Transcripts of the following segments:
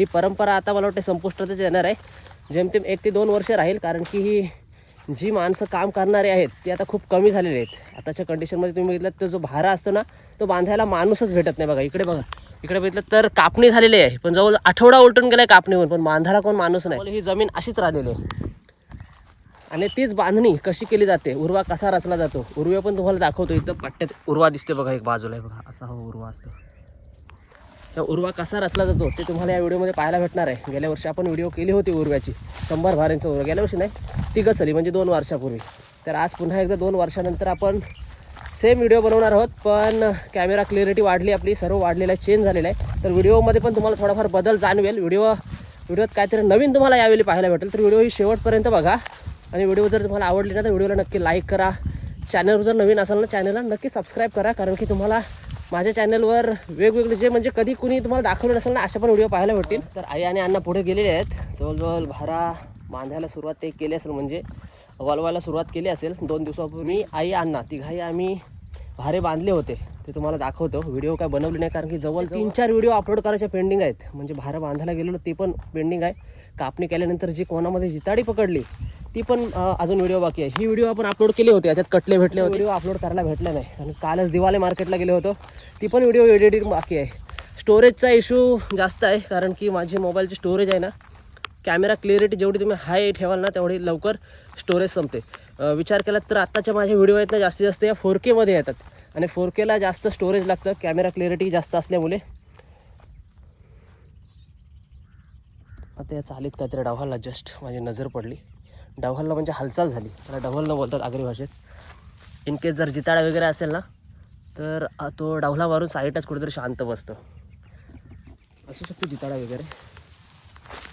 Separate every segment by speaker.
Speaker 1: ही परंपरा आता मला वाटते संपुष्टातच येणार आहे. जेमतेम एक ते दोन वर्ष राहील कारण की ही जी माणसं काम करणारे आहेत ती आता खूप कमी झालेली आहेत. आताच्या कंडिशनमध्ये तुम्ही बघितलं तर जो भारा असतो ना तो बांधायला माणूसच भेटत नाही बघा. इकडे बघा. इकडे बघितलं तर कापणी झालेली आहे. पण जवळ आठवडा उलटून गेलाय कापणीहून पण बांधायला कोण माणूस नाही. ही जमीन अशीच राहिलेली आहे. आणि तीच बांधणी कशी केली जाते? उर्वा कसा रचला जातो? उर्वे पण तुम्हाला दाखवतो. इथं पट्ट्यात उर्वा दिसते बघा एक बाजूला. आहे बघा असा हा उर्वा असतो. उर्वा कसा रचला जातो ते तुम्हाला या व्हिडिओमध्ये पाहायला भेटणार आहे. गेल्या वर्षी आपण व्हिडिओ केली होती उर्व्याची. शंभर भाऱ्यांचा उर्वा. गेल्या वर्षी नाही ती घसरली म्हणजे दोन वर्षापूर्वी. तर आज पुन्हा एकदा दोन वर्षानंतर आपण सेम व्हिडिओ बनवणार आहोत पण कॅमेरा क्लिअरिटी वाढली आपली सर्व वाढलेलं आहे चेंज झालेला आहे. तर व्हिडिओमध्ये पण तुम्हाला थोडाफार बदल जाणवेल. व्हिडिओ व्हिडिओत काहीतरी नवीन तुम्हाला यावेळी पाहायला भेटेल. तर व्हिडिओ ही शेवटपर्यंत बघा. आणि व्हिडिओ जर तुम्हाला आवडली ना तर व्हिडिओला नक्की लाईक करा. चॅनल जर नवीन असाल ना चॅनलला नक्की सबस्क्राईब करा कारण की तुम्हाला माझ्या चॅनलवर वेगवेगळे जे म्हणजे कधी कुणी तुम्हाला दाखवलं नसेल ना अशा पण व्हिडिओ पाहायला भेटतील. तर आई आणि अण्णा पुढे गेलेले आहेत. जवळजवळ भारा बांधायला सुरुवात ते केली असेल म्हणजे वलवायला सुरुवात केली असेल. दोन दिवसापूर्वी आई अण्णा तिघाही आम्ही भारे बांधले होते. ते तुम्हाला दाखवतो. व्हिडिओ काय बनवले नाही कारण की जवळ तीन चार व्हिडिओ अपलोड करायचे पेंडिंग आहेत. म्हणजे भारं बांधायला गेलेलो ते पण पेंडिंग आहे. कापणी केल्यानंतर जी कोणामध्ये जिताडी पकडली ती पण अजून व्हिडिओ बाकी आहे. ही व्हिडिओ आपण अपलोड केली होती याच्यात कटले भेटले होते. व्हिडिओ अपलोड करायला भेटला नाही. आणि कालच दिवाले मार्केटला गेलो होतो. ती पण व्हिडिओ एडिटिंग बाकी आहे. स्टोरेजचा इश्यू जास्त आहे कारण की माझी मोबाईलची स्टोरेज आहे ना कॅमेरा क्लिअरिटी जेवढी तुम्ही हाय ठेवाल ना तेवढी लवकर स्टोरेज संपते. विचार केला तर आत्ताच्या माझे व्हिडिओ आहेत ना जास्तीत जास्त या फोर केमध्ये येतात. आणि फोर केला जास्त स्टोरेज लागतं कॅमेरा क्लिअरिटी जास्त असल्यामुळे. आता या चालीत काहीतरी डावाला जस्ट माझी नजर पडली. डाव्हालला म्हणजे हालचाल झाली. त्याला डव्हल बोलतात आगरी भाषेत. इन केस जर जिताडा वगैरे असेल ना तर तो डावला मारून साईडच कुठेतरी शांत बसतो. असू शकतो जिताडा वगैरे.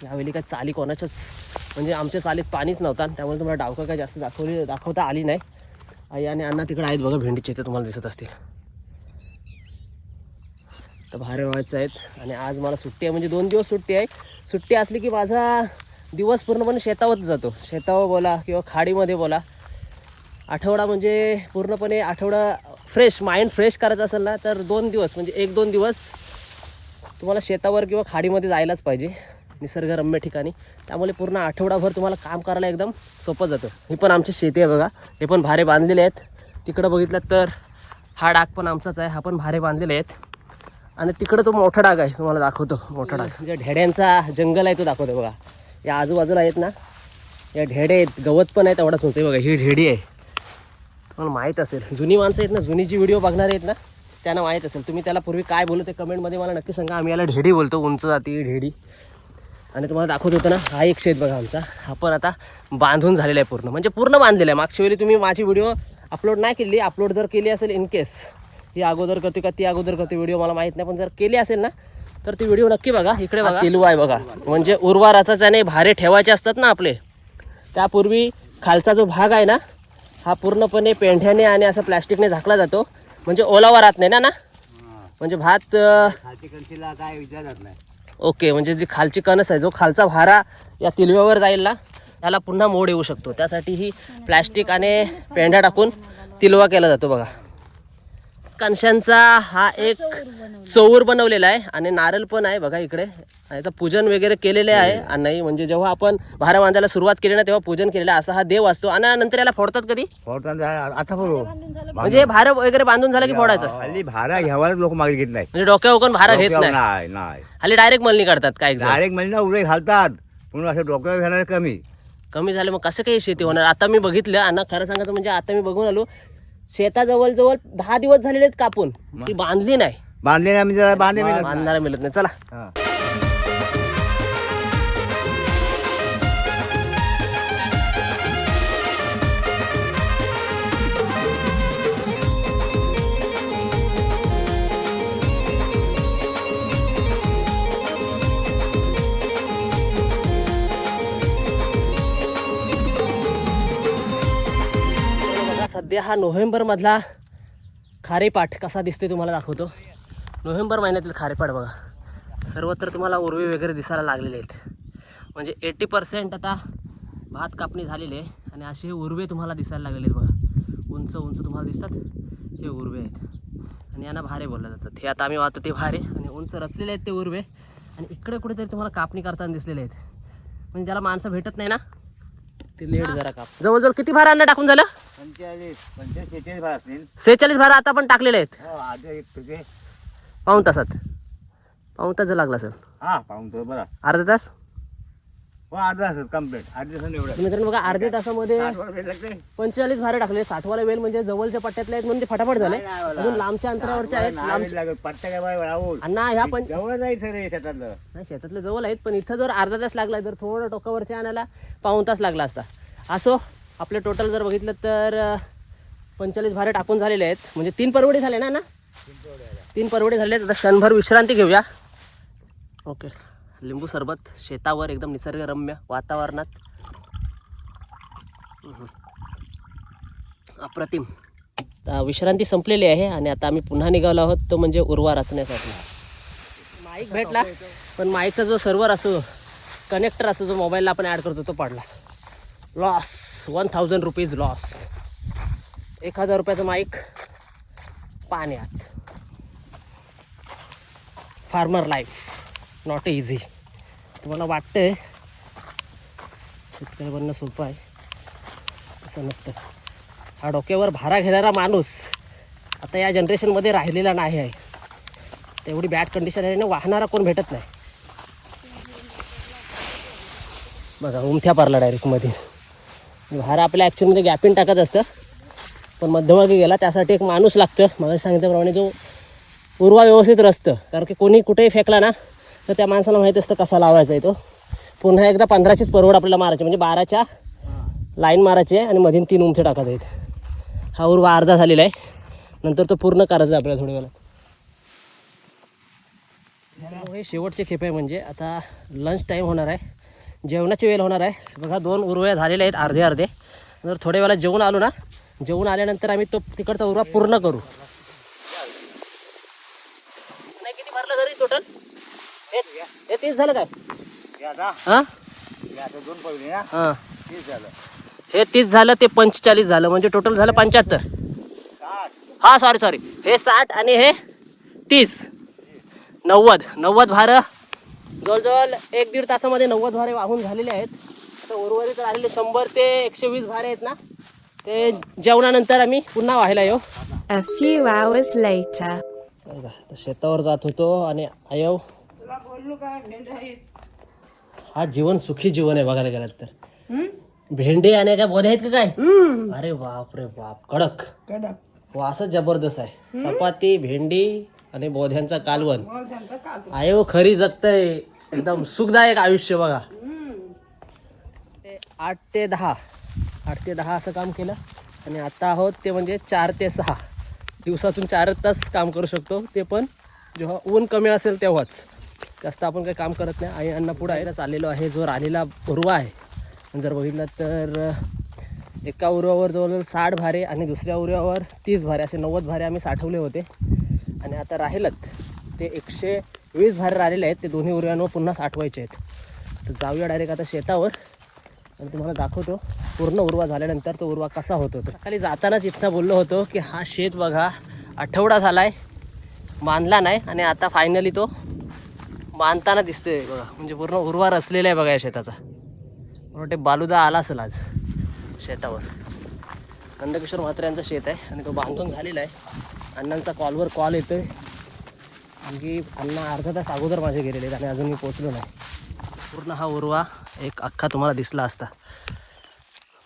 Speaker 1: यावेळी काय चाली कोणाच्याच म्हणजे आमच्या चालीत पाणीच नव्हता त्यामुळे तुम्हाला डावका काय जास्त दाखवली दाखवता आली नाही. आई आणि अण्णा तिकडे आहेत बघा भेंडीचे ते तुम्हाला दिसत असतील. तर भारी व्हायचं आहेत. आणि आज मला सुट्टी आहे म्हणजे दोन दिवस सुट्टी आहे. सुट्टी असली की माझा दिवस पूर्णपणे शेतावरच जातो. शेतावर बोला किंवा खाडीमध्ये बोला. आठवडा म्हणजे पूर्णपणे आठवडा फ्रेश माइंड फ्रेश करायचं असेल ना तर दोन दिवस म्हणजे एक दोन दिवस तुम्हाला शेतावर किंवा खाडीमध्ये जायलाच पाहिजे निसर्गरम्य ठिकाणी. त्यामुळे पूर्ण आठवडाभर तुम्हाला काम करायला एकदम सोपं जातं. ही पण आमची शेती आहे बघा. हे पण भारे बांधलेले आहेत. तिकडं बघितलं तर हा डाग पण आमचाच आहे. हा पण भारे बांधलेले आहेत. आणि तिकडं तो मोठा डाग आहे. तुम्हाला दाखवतो. मोठा डाग. म्हणजे ढेड्यांचा जंगल आहे तो दाखवतो बघा. या आजूबाजूला आहेत ना या ढेडे आहेत. गवत पण आहे तेवढाच उंच आहे बघा ही ढेडी आहे. तुम्हाला माहीत असेल. जुनी माणसं आहेत ना जुनी जी व्हिडिओ बघणारे आहेत ना त्यांना माहीत असेल. तुम्ही त्याला पूर्वी काय बोलू ते कमेंटमध्ये मला नक्की सांगा. आम्ही याला ढेडी बोलतो उंच जाती ढेडी. आणि तुम्हाला दाखवत होतं ना हा एक शेत बघा आमचा. हा पण आता बांधून झालेला आहे पूर्ण. म्हणजे पूर्ण बांधलेला आहे. मागच्या वेळी तुम्ही माझी व्हिडिओ अपलोड नाही केली. अपलोड जर केली असेल इन केस ही अगोदर करते का ती अगोदर करते व्हिडिओ मला माहीत नाही. पण जर केली असेल ना तर ती व्हिडिओ नक्की बघा इकडे बघा. तिलू आहे बघा. म्हणजे उर्वाराचाच आणि भारे ठेवायचे असतात ना आपले. त्यापूर्वी खालचा जो भाग आहे ना हा पूर्णपणे पेंढ्याने आणि असं प्लॅस्टिकने झाकला जातो. म्हणजे ओलावा राहत नाही ना ना? म्हणजे भात
Speaker 2: काय विचार जात नाही
Speaker 1: ओके म्हणजे जी खालची कणस आहे जो खालचा भारा या तिलव्यावर जाईल ना त्याला पुन्हा मोड येऊ शकतो. त्यासाठी ही प्लॅस्टिक आणि पेंढा टाकून तिलवा केला जातो बघा. कणशांचा हा एक चौर बनवलेला आहे आणि नारळ पण आहे बघा इकडे. याचं पूजन वगैरे केलेले आहे. आणि नाही म्हणजे जेव्हा आपण भारा बांधायला सुरुवात केली ना तेव्हा पूजन केलेलं. असा हा देव असतो. आणि नंतर याला फोडतात कधी?
Speaker 2: फोडताना आता
Speaker 1: म्हणजे भार वगैरे बांधून झालं की फोडायचं?
Speaker 2: हल्ली भाडा घ्यावाच लोक मागे घेत नाही
Speaker 1: म्हणजे डोक्यावर भारा घेत नाही. हल्ली डायरेक्ट मलनी काढतात काय.
Speaker 2: डायरेक्ट म्हणजे ना उडे घालतात. म्हणून असं डोक्यावर घेणार कमी.
Speaker 1: कमी झाले मग कसं काही शेती होणार? आता मी बघितलं अण्णा खरं सांगायचं म्हणजे आता मी बघून आलो शेताजवळ जवळ दहा दिवस झालेले आहेत कापून. ती बांधली नाही.
Speaker 2: बांधले नाही म्हणजे बांधले मिळत नाही.
Speaker 1: बांधणारा मिळत नाही. चला. सध्या हा नोव्हेंबरमधला खारेपाठ खारेपाट कसा दिसतोय तुम्हाला दाखवतो. नोव्हेंबर महिन्यातील खारेपाट बघा. सर्वत्र तुम्हाला उर्वे वगैरे दिसायला लागलेले आहेत. म्हणजे एटी पर्सेंट आता भात कापणी झालेली आहे आणि असे उर्वे तुम्हाला दिसायला लागलेले आहेत बघा. उंच उंच तुम्हाला दिसतात. हे उर्वे आहेत. आणि यांना भारे बोलले जातात. हे आता आम्ही वाहतो ते भारे आणि उंच रचलेले आहेत ते उर्वे आणि इकडे कुठेतरी तुम्हाला कापणी करताना दिसलेले आहेत. म्हणजे ज्याला माणसं भेटत नाही ना ते लेट जरा काप. जवळजवळ किती भार अन्न टाकून झालं?
Speaker 2: पंचेचाळीस पंचेचाळीस शेहेचाळीस भार असतील.
Speaker 1: सेहेचाळीस भार आता पण टाकलेले आहेत.
Speaker 2: हो आधी एक तुझे
Speaker 1: पाऊन तासात. पाऊन तास लागला सर
Speaker 2: हा पाहून तो बरा.
Speaker 1: अर्धा तास?
Speaker 2: हो अर्धा असत कंप्लीट आठ दिवसांनी एवढं
Speaker 1: मित्रांनो बघा अर्ध्या तासामध्ये
Speaker 2: साठ वर वेळ लागते
Speaker 1: पंचेचाळीस भारे टाकले. साठवाला वेल म्हणजे जवळच्या पट्ट्यातले आहेत म्हणजे फटाफट झाले.
Speaker 2: नाही, नाही,
Speaker 1: अजून लांबच्या अंतरावरचे आहेत. लांब
Speaker 2: वेळ लागत. पट्ट्या काय बाय राहुल
Speaker 1: अण्णा ह्या पण
Speaker 2: जवळ जायचं रे शेतातलं.
Speaker 1: नाही शेतातले जवळ आहेत पण इथं जर अर्धा तास लागला जर थोडं टोकावरच्या आणायला पाऊन तास लागला असता. असो आपले टोटल जर बघितलं तर पंचेचाळीस भारे टाकून झालेले आहेत. म्हणजे तीन परवडे झाले ना ना? तीन परवडे झाले. आहेत. आता क्षणभर विश्रांती घेऊया. ओके. लिंबू सरबत शेतावर एकदम निसर्गरम्य वातावरणात. अप्रतिम. विश्रांती संपलेली आहे आणि आता आम्ही पुन्हा निघालो आहोत तो म्हणजे उर्वा रचण्यासाठी. माईक भेटला? पण माईकचा जो सर्व्हर असतो कनेक्टर असतो जो मोबाईलला आपण ॲड करतो तो पडला. Loss. One thousand rupees loss. एक हजार रुपयाचं माईक पाण्यात. Farmer life. नॉट इझी तुम्हाला वाटतंय शेतकरी बनणं सोपं आहे. असं नसतं. हा डोक्यावर भारा घेणारा माणूस आता या जनरेशनमध्ये राहिलेला नाही आहे. तेवढी बॅड कंडिशन आहे ना वाहणारा कोण भेटत नाही. बघा उमथ्या पारला डायरेक्टमध्ये भारा आपल्या ॲक्च्युअलमध्ये गॅपिन टाकत असतं. पण मध्यमार्गी गेला त्यासाठी एक माणूस लागतं. मला सांगितल्याप्रमाणे जो पूर्वा व्यवस्थित रचतं कारण की कोणी कुठेही फेकला ना तर त्या माणसाला माहीत असतं कसा लावायचा आहे तो. पुन्हा एकदा पंधराचीच परवड आपल्याला मारायची म्हणजे बाराच्या लाईन मारायची आहे आणि मधीन तीन उमथे टाकायचे आहेत. हा उर्वा अर्धा झालेला आहे. नंतर तो पूर्ण करायचा आहे आपल्याला थोड्या वेळात हे शेवटचे खेप आहे म्हणजे. आता लंच टाईम होणार आहे. जेवणाची वेळ होणार आहे. बघा दोन उर्वया झालेले आहेत अर्धे अर्धे. जर थोड्या वेळा जेवून आलो ना जेवून आल्यानंतर आम्ही तो तिकडचा उर्वा पूर्ण करू नाही किती भरलं तरी टोटल हे तीस झालं काय?
Speaker 2: हे आता?
Speaker 1: हां?
Speaker 2: हे आता दोन ना?
Speaker 1: हां.
Speaker 2: तीस झालं.
Speaker 1: हे तीस झालं ते पंचेचाळीस झालं म्हणजे टोटल झालं पंच्याहत्तर.
Speaker 2: साठ.
Speaker 1: हा सॉरी सॉरी हे साठ आणि हे तीस. नव्वद. नव्वद भारं. जवळजवळ एक दीड तासामध्ये नव्वद भारे वाहून झालेले आहेत. तर उर्वरित राहिलेले शंभर ते एकशे वीस भारे आहेत ना? ते जेवणानंतर आम्ही पुन्हा व्हायला येऊ. तर शेतावर जात होतो आणि आयव हा जीवन सुखी जीवन आहे बघायला गेलात तर. भेंडे आणि काय बोधे आहेत का काय? अरे बाप रे बाप कडक. वासच जबरदस्त आहे. चपाती भेंडी आणि बोध्यांचा कालवण. आयो खरी जगतय. एकदम सुखदायक आयुष्य बघा. ते आठ ते दहा. आठ ते दहा असं काम केलं. आणि आता आहोत ते म्हणजे चार ते सहा. दिवसातून चारच तास काम करू शकतो. ते पण जेव्हा ऊन कमी असेल तेव्हाच. जास्त आपण काही काम करत नाही. आई अण्णा पुढं आहे आलेलो आहे. जो राहिलेला उर्वा आहे. जर बघितलं तर एका उर्वावर जवळजवळ साठ भारे आणि दुसऱ्या उर्वावर तीस भारे असे नव्वद भारे आम्ही साठवले होते. आणि आता राहिलत ते एकशे वीस भारे राहिलेले आहेत. ते दोन्ही उर्व्यांवर पुन्हा साठवायचे आहेत. तर जाऊया डायरेक्ट आता शेतावर. आणि तुम्हाला दाखवतो. पूर्ण उर्वा झाल्यानंतर तो उर्वा कसा होतो. तो खाली जातानाच इथनं बोललो होतो की हा शेत बघा आठवडा झाला आहे मानला नाही. आणि आता फायनली तो बांधताना दिसतोय बघा. म्हणजे पूर्ण उर्वा रचलेला आहे बघा या शेताचा. मला वाटते बालुदा आला असेल आज शेतावर. नंदकिशोर म्हात्रे यांचं शेत आहे आणि तो बांधून झालेला आहे. अण्णांचा कॉलवर कॉल येतोय. आणखी अण्णा अर्धा तास अगोदर माझे गेलेले आहेत आणि अजून मी पोचलो नाही. पूर्ण हा उर्वा एक अख्खा तुम्हाला दिसला असता.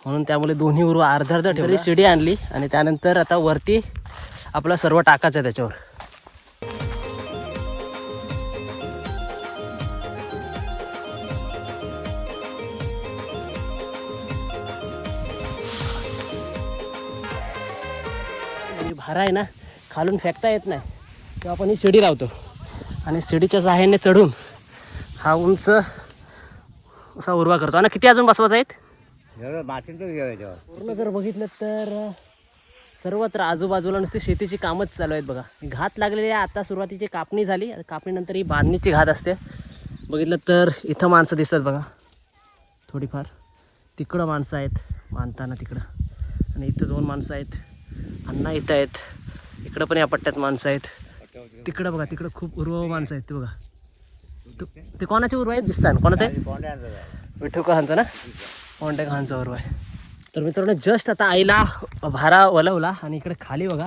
Speaker 1: म्हणून त्यामुळे दोन्ही उर्वा अर्धा अर्धा ठेवली. शिडी आणली आणि त्यानंतर आता वरती आपलं सर्व टाकायचं आहे त्याच्यावर. भारा आहे ना खालून फेकता येत नाही. तेव्हा आपण ही शिडी लावतो. आणि शिडीच्या सहाय्याने चढून हा उंच असा उर्वा करतो. आणि किती अजून बसवायचं आहेत? पूर्ण जर बघितलं तर सर्वत्र आजूबाजूला नुसती शेतीची कामच चालू आहेत बघा. घात लागलेली आहे. आता सुरुवातीची कापणी झाली. कापणीनंतर ही बांधणीची घात असते. बघितलं तर इथं माणसं दिसतात बघा. थोडीफार तिकडं माणसं आहेत. बांधताना तिकडं. आणि इथं दोन माणसं आहेत. अण्णा इथं आहेत. इकडं पण या पट्ट्यात माणसं आहेत. तिकडं बघा तिकडं खूप उर्व माणसं आहेत ते बघा. ते कोणाची उर्व आहेत? दिसतात कोणाचे? आहे विठू कहांचं ना? कोणत्या खानचं उर्व आहे. तर मित्रांनो जस्ट आता आईला भारा वलवला आणि इकडे खाली बघा.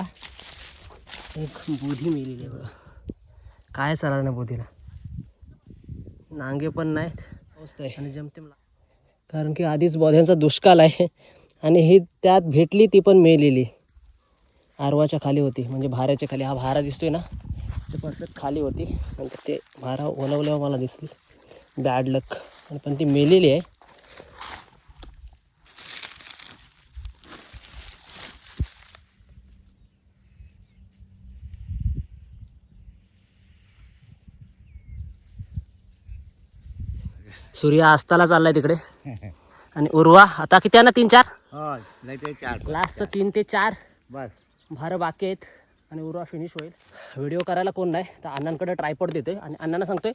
Speaker 1: एक बोधी मेलेली आहे बघा. काय चालणार ना बोधीला? नांगे पण नाहीत. आणि जमते मला. कारण की आधीच बोध्यांचा दुष्काळ आहे. आणि ही त्यात भेटली ती पण मेलेली. आरवाच्या खाली होती म्हणजे भाऱ्याच्या खाली. हा भारा दिसतोय ना? ते परफेक्ट खाली होती. नंतर ते भारा ओलवल्यावर मला दिसली. बॅड लक आणि पण ती मेलेली आहे. सूर्य अस्ताला चाललाय तिकडे. आणि उर्वा आता किती आहे ना? तीन चार?
Speaker 2: नाही ते चार
Speaker 1: लास्ट तीन ते चार.
Speaker 2: बस.
Speaker 1: भारं बाकी आहेत आणि उर्वा फिनिश होईल. व्हिडिओ करायला कोण नाही तर अण्णांकडे ट्रायपॉड देतोय. आणि अण्णांना सांगतोय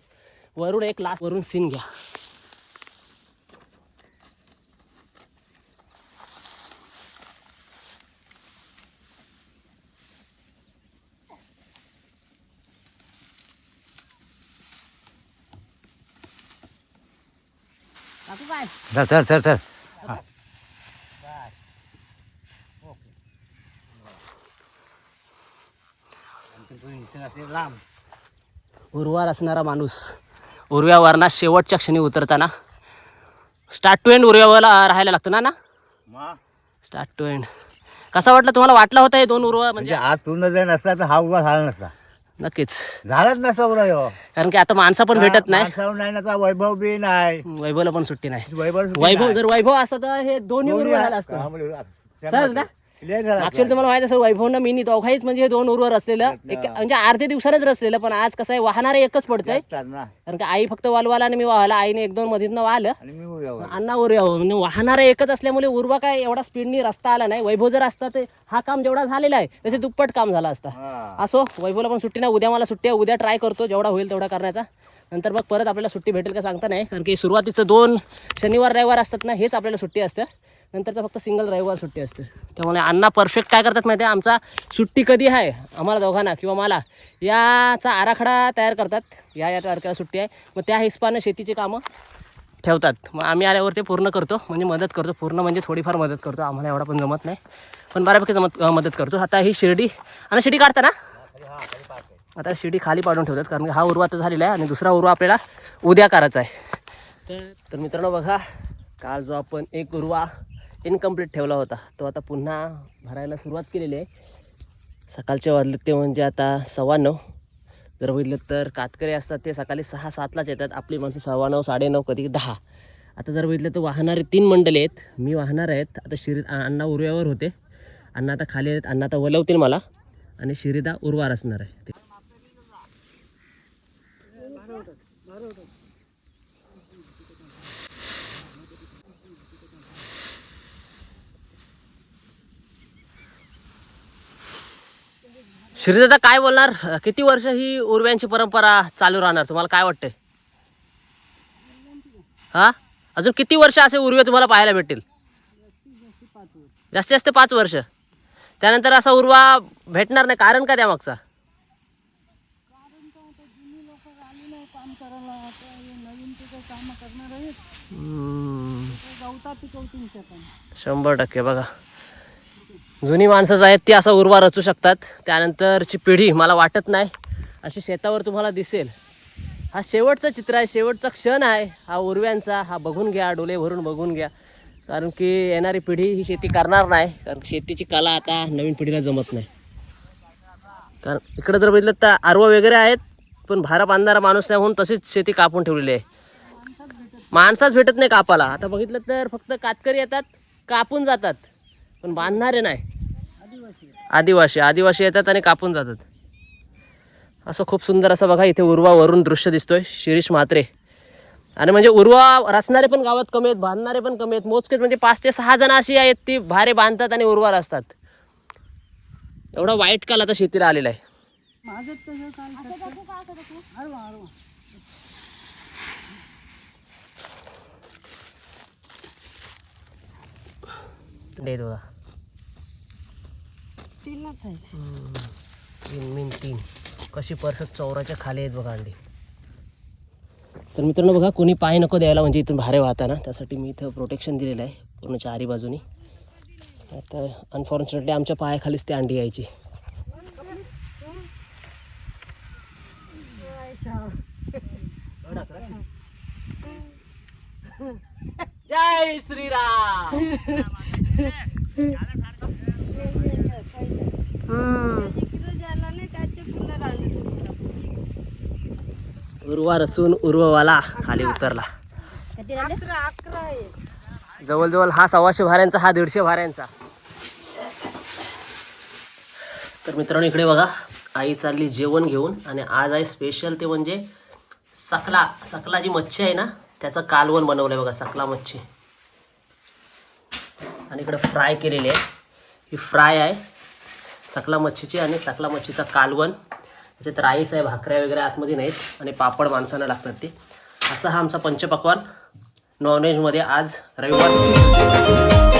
Speaker 1: वरून एक लास्ट वरून सीन घ्या. काकू
Speaker 2: चल चल चल. लांब
Speaker 1: उर्वार असणारा माणूस. उर्व्यावरना शेवटच्या क्षणी उतरताना स्टार्ट टू एंड उर्व्यावर राहायला लागतं ना ना? स्टार्ट टू एंड कसा वाटला तुम्हाला? वाटला होता हे दोन उर्व
Speaker 2: म्हणजे
Speaker 1: म्हणजे
Speaker 2: आज तू जर नसता तर हा उभा झाला नसता.
Speaker 1: नक्कीच.
Speaker 2: झालाच नसता ह्यो.
Speaker 1: कारण की आता माणसं पण भेटत नाही.
Speaker 2: माणसावर नाही ना तर वैभव बी नाही.
Speaker 1: वैभवला पण सुट्टी नाही.
Speaker 2: वैभव सुद्धा
Speaker 1: वैभव
Speaker 2: नाही.
Speaker 1: जर वैभव असतं तर हे दोन्ही उर्वर झालं. असतं.
Speaker 2: हा, म्हणजे
Speaker 1: ना?
Speaker 2: झाला
Speaker 1: ऍक्च्युअली तुम्हाला माहीत असेल वैभवनं मी नाही दोघाहीच म्हणजे हे दोन उर्वर असलेलं एक म्हणजे अर्ध्या दिवसानच रचलेलं पण आज कसं आहे वाहणारे एकच पडतंय.
Speaker 2: ना.
Speaker 1: कारण की आई फक्त वालवाला आणि मी वाहला आईने एक दोन मधीतनं वाहलं.
Speaker 2: आणि मी उभा
Speaker 1: अण्णा उर्या म्हणजे वाहणारा एकच असल्यामुळे उर्वा काय एवढा स्पीडनी रस्ता आला नाही. वैभव जर असता तर हा काम जेवढा झालेला आहे त्याचे दुप्पट काम झाला असता.
Speaker 2: हा.
Speaker 1: असो वैभवला पण सुट्टी नाही उद्या मला सुट्टी आहे उद्या ट्राय करतो जेवढा होईल तेवढा करण्याचा. नंतर मग परत आपल्याला सुट्टी भेटेल का सांगता नाही. कारण की सुरुवातीचं दोन शनिवार रविवार असतात ना हेच आपल्याला सुट्टी असतं. नंतरचा फक्त सिंगल रविवार सुट्टी असते. त्यामुळे अण्णा परफेक्ट काय करतात माहिती आहे? आमचा सुट्टी कधी आहे? आम्हाला दोघांना किंवा मला. याचा आराखडा तयार करतात. या या तारखेला सुट्टी आहे. मग त्या हिस्पानं शेतीची कामं ठेवतात. मग आम्ही आल्यावर ते पूर्ण करतो. म्हणजे मदत करतो. पूर्ण म्हणजे थोडीफार मदत करतो. आम्हाला एवढा पण जमत नाही. पण बऱ्यापैकी जमत मदत करतो. आता ही शिर्डी. आणि शिडी काढता ना आता शिर्डी खाली पाडून ठेवतात. कारण की हा उर्वा तर झालेला आहे. आणि दुसरा उर्वा आपल्याला उद्या करायचा आहे. तर तर मित्रांनो बघा. काल जो आपण एक उर्वा इनकम्प्लीट ठेवला होता. तो आता पुन्हा भरायला सुरुवात केलेली आहे. सकाळचे वाजले ते म्हणजे आता सव्वा नऊ जर बघितलं तर कातकरी असतात ते सकाळी सहा सातलाच येतात. आपली माणसं सव्वा नऊ साडेनऊ कधी दहा. आता जर बघितलं तर वाहणारे तीन मंडले आहेत. मी वाहणार आहेत. आता शिरी अण्णा उर्व्यावर होते. अण्णा आता खाली आहेत. अण्णा आता वलवतील मला. आणि शिरीदा उर्वार असणार आहे. ते श्रीदादा काय बोलणार? किती वर्ष ही उर्व्यांची परंपरा चालू राहणार? तुम्हाला काय वाटतंय? हा? अजून किती वर्ष असे उर्वे तुम्हाला पाहायला भेटतील? जास्तीत जास्त पाच वर्ष. त्यानंतर असा उर्वा भेटणार नाही. कारण का त्यामागचा. शंभर टक्के बघा. जुनी माणसं आहेत ती असा उर्वा रचू शकतात. त्यानंतरची पिढी मला वाटत नाही. अशी शेतावर तुम्हाला दिसेल. हा शेवटचं चित्र आहे. शेवटचा क्षण आहे. हा उर्व्यांचा. हा बघून घ्या. डोले भरून बघून घ्या. कारण की येणारी पिढी ही शेती करणार नाही. कारण शेतीची कला आता नवीन पिढीला जमत नाही. कारण इकडं जर बघितलं तर आरवं वगैरे आहेत. पण भारा बांधणारा माणूस नाही म्हणून तशीच शेती कापून ठेवलेली आहे. माणसाच भेटत नाही कापाला आता बघितलं तर फक्त कातकरी येतात. कापून जातात. पण बांधणारे नाही. आदिवासी आदिवासी येतात आणि कापून जातात. असं खूप सुंदर असं बघा इथे उर्वा वरून दृश्य दिसतोय शिरीष म्हात्रे. आणि म्हणजे उर्वा रचणारे पण गावात कमी आहेत बांधणारे पण कमी आहेत. मोजकेच म्हणजे पाच ते सहा जण अशी आहेत ती भारे बांधतात आणि उर्वा असतात एवढा वाईट काल आता शेतीला आलेला आहे. तीन मीन तीन कशी परफेक्ट चौराच्या खाली आहेत बघा अंडी. तर मित्रांनो बघा कोणी पाय नको द्यायला म्हणजे इथून भारे वाहताना त्यासाठी मी इथं प्रोटेक्शन दिलेलं आहे पूर्ण चारी बाजूनी. आता अनफॉर्च्युनेटली आमच्या पायाखालीच ती अंडी यायची. जय श्रीराम. उर्वा रचून उर्ववाला खाली उतरला. जवळजवळ हा सव्वाशे भाऱ्यांचा हा दीडशे भाऱ्यांचा. तर मित्रांनो इकडे बघा आई चालली जेवण घेऊन आणि आज आहे स्पेशल ते म्हणजे सकला सकला जी मच्छी आहे ना त्याचं कालवण बनवलं आहे बघा सकला मच्छी. आणि इकडे फ्राय केलेली आहे. ही फ्राय आहे. सकला मच्छीची आणि सकला मच्छीचा कालवण त्याच्यात राईस आहे भाकऱ्या वगैरे आतमध्ये नाहीत आणि पापड माणसांना लागतात ते. असा हा आमचा पंचपक्वान. नॉनव्हेजमध्ये आज रविवार.